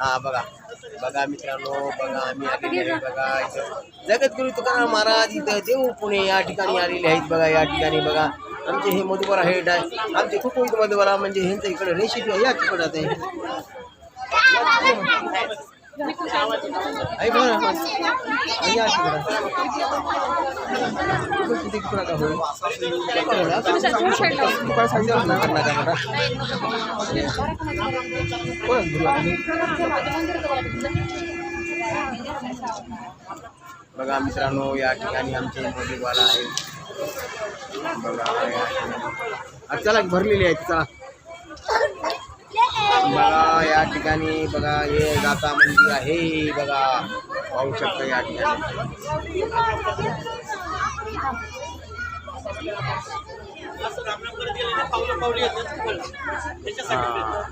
हा बघा. बघा मित्रांनो बघा आम्ही आलेले आहे बघा इथं. जगद्गुरु तुकाराम महाराज इथं देऊ पुणे या ठिकाणी आलेले आहेत बघा या ठिकाणी बघा. आमचे हे मधुबरा हेड आहे आमचे कुटुंब मधुबरा म्हणजे ह्यांचं इकडे रेसिपी आहे या तिकडं आहे बघा मित्रांनो या ठिकाणी आमचे मोदीवाला आहे बघा चला भरलेली आहेत चला. बघा या ठिकाणी बघा हे गाता मंदिर आहे बघा पाहू शकता या ठिकाणी हा.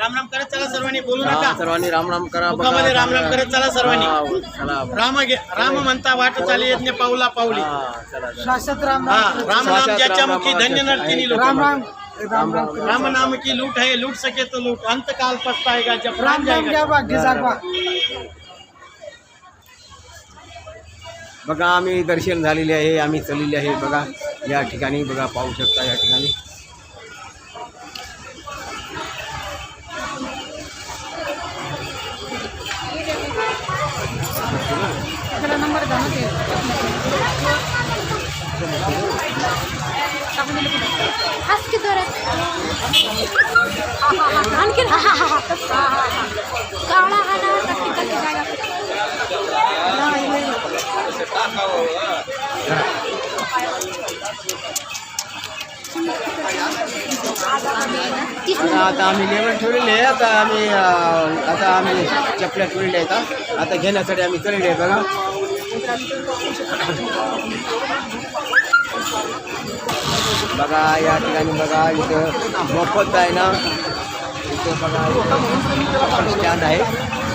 राम राम करत चला सर्वांनी बोलू हा, नका सर्वांनी राम राम करा बघा. मुखामध्ये राम राम करत चला सर्वांनी. हा, चला राम राम म्हणता वाट चाली यज्ञ पाऊला पाऊली हा, चला, चला. शाश्वत राम हा राम साक्षात ज्याच्या राम मुखी धन्य नरतिनी लोक राम राम राम राम राम नाम की लूट है लूट सके तो लूट। अंत काल पछताएगा जब राम राम जाएगा। भाग्य जागवा बघा आम्ही दर्शन झालेले आहे आम्ही चललेले आहे. बघा या ठिकाणी बघा पाहू शकता या ठिकाणी. हस की जोरात आणखी कावळा हा ना कट्टी कट्टी जागा बघा आता आम्ही लेवल ठेवलेले आहे. आता आम्ही अं, आता आम्ही चपल्या ठेवलेल्या आहेत. आता घेण्यासाठी आम्ही चललेले आहे बघा. बघा या ठिकाणी बघा इथं मोफत आहे ना? इथं बघा स्टँड आहे.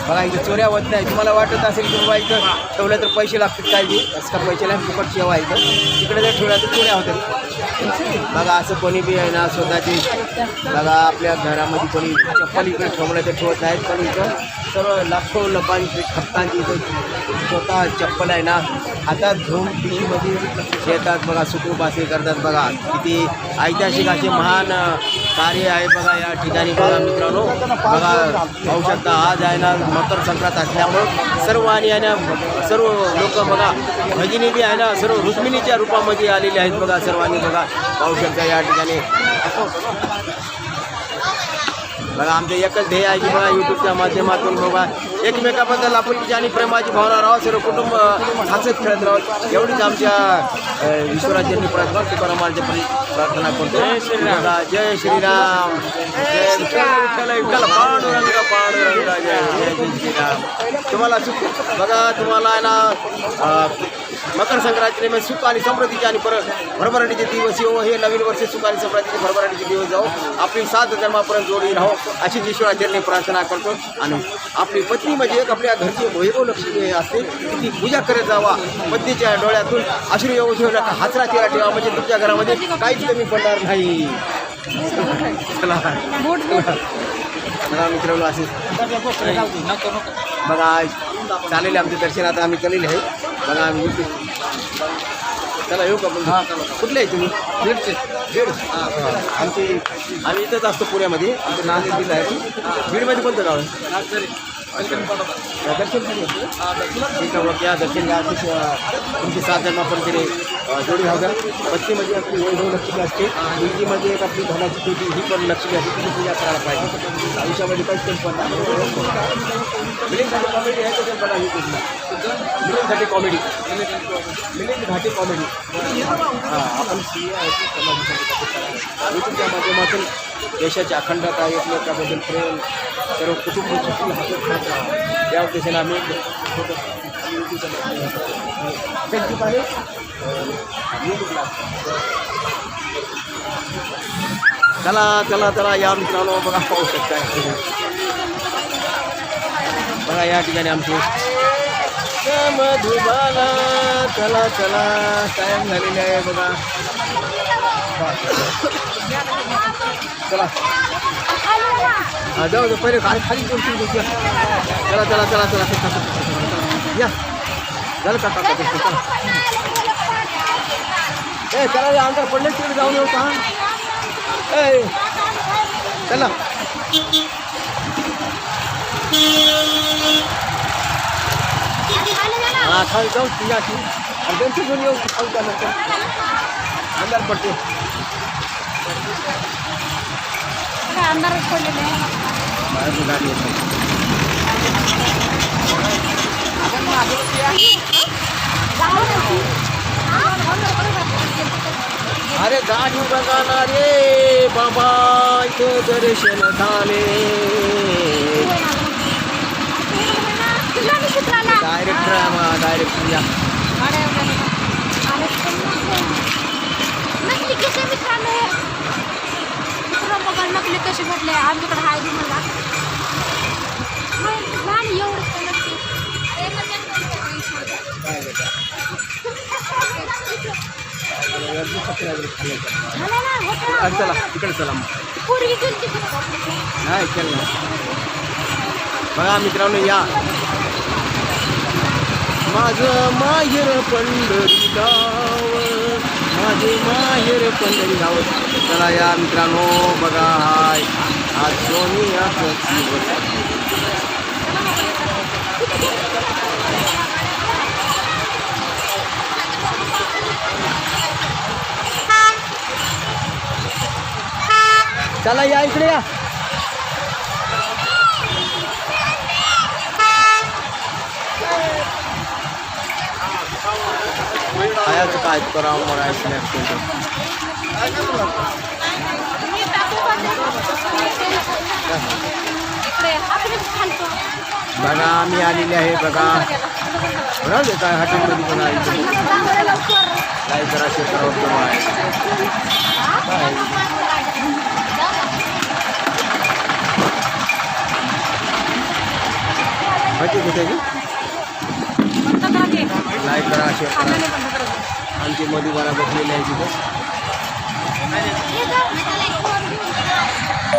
बघा इथं चोऱ्या होत नाही. तुम्हाला वाटत असेल की बाबा इथं ठेवलं तर पैसे लागतील काय असं का पैसे नाही फुकट सेवा इथं. तिकडे जर ठेवल्या तर चोऱ्या होतात बघा असं कोणी बी आहे ना स्वतःची बघा आपल्या घरामध्ये कोणी चप्पल इकडे ठेवण्याचे तर ठेवत नाहीत पण इथं सर्व लाखो लोकांची खप्पांची इथं स्वतः चप्पल आहे ना हातात घेऊन पिशीमध्ये येतात बघा सुखरूपासे करतात बघा किती ऐतिहासिक असे महान कार्य आहे बघा या ठिकाणी बघा मित्रांनो. बघा पाहू शकता आज आहे ना मकर संक्रांत असल्यामुळं सर्व आणि आहे ना सर्व लोक बघा भगिनी बी आहे ना सर्व रुक्मिणीच्या रूपामध्ये आलेले आहेत बघा सर्वांनी बघा पाहू शकता या ठिकाणी. बघा आमचे एकच ध्येय आहे की बघा यूट्यूबच्या माध्यमातून बघा एकमेकाबद्दल आपुलकीची आणि प्रेमाची भावना राहावं सर्व कुटुंब हसत खेळत राहावं एवढीच आमच्या अ, ईश्वराज्यांनी प्रार्थना तुकारामांची प्रार्थना करतो. जय श्रीराम पांडुरंग पांडुरंग जय जय श्रीराम तुम्हाला सुख बघा तुम्हाला आहे ना मकर संक्रांती निमित्त सुख आणि समृद्धीचे आणि परत भरभराटीचे दिवस येऊ. हे नवीन वर्ष सुख आणि समृद्धीचे भरभराटीचे दिवस जाऊ. आपली सात जन्मापर्यंत जोडी राहो. अशी ईश्वराचरणी प्रार्थना करतो. आणि आपली पत्नी म्हणजे एक आपल्या घरची वैभव लक्ष्मी असते. ती पूजा करत जावा. पत्नीच्या डोळ्यातून अश्रू येऊ ठेवू नका हातरा तिरा ठेवा. म्हणजे तुमच्या घरामध्ये काहीच कमी पडणार नाही. चला. चला मित्रांनो असे बघा चालेल आमचे दर्शन आता आम्ही केलेले आहे. बघा आम्ही चला येऊ का आपण कुठले आहे तुम्ही? बीड. हां आमची आम्ही इथंच असतो पुण्यामध्ये. आमचं नांदेड जिल्हा आहे. बीडमध्ये कोणतं गाव आहे? दर्शन आहे मग या दर्शन घ्या तुमची सात जन्मापर्यंत तरी अं, जोडी हव्या पत्नीमध्ये आपली वैभव लक्ष्मी असते. मुलगीमध्ये एक आपली धनाची पेटी ही पण लक्ष्मी असते तिची पूजा करायला पाहिजे. आयुष्यामध्ये काहीच आहे ही मिलिंद मिलिंगसाठी कॉमेडी मिलिंद घाटी कॉमेडी हां आपण सी आहेत समाजासाठी यूट्यूबच्या माध्यमातून देशाची अखंडता एकमेकाबद्दल प्रेम सर्व कुटुंब सुखी हसत खेळत या उद्देशाने आम्ही छोटं यूट्यूबच्या फेसबुक आहे यूट्यूबला चला चला चला या मित्रांनो बघा पाहू शकता बघा या ठिकाणी आमचे मधुबाला चला चला टाइम झालेली आहे बघा. चला. हा जाऊ दे पहिले खाली खाली दोन गोष्टी चला चला चला चला चला, चला, या. झालं का काका चला. ए चला आमदार पडले तिकडे जाऊन येऊ का? ए चला. हा खाली जाऊ की आणि त्यांची घेऊन येऊ खाऊ त्यानंतर अंदर पडते. पडलेले गाडी येते अरे गाडी बघा ना रे बाबा इथं दर्शन झाले. डायरेक्टर डायरेक्टर या नकली कसे मित्रांनो मित्र बघा नकली कसे भेटले आमच्याकडे हाय बी मला मग लहान एवढंच काय नक्की. काय बेटा? झालं ना होतं अरे चला इकडे चला मग तिकडे. नाही केलं बघा मित्रांनो या माझं माहेर पंढरी गाव माझे माहेर पंढरी गाव चला या मित्रांनो बघा हाय. आज सोनियाचं दिवस चला या इकडे या. खायचं काय करावं मला स्नॅक्स मी टाकू का ते? इकडे आपणच खालतो. बघा आम्ही आलेले आहे बघा ते काय हॉटेलमध्ये पण लवकर. काय करा शेतकऱ्यावर करू आहे माहिती कुठे लाईक करा शेअर करा आमची मधुबाला बसलेली आहे तिथं.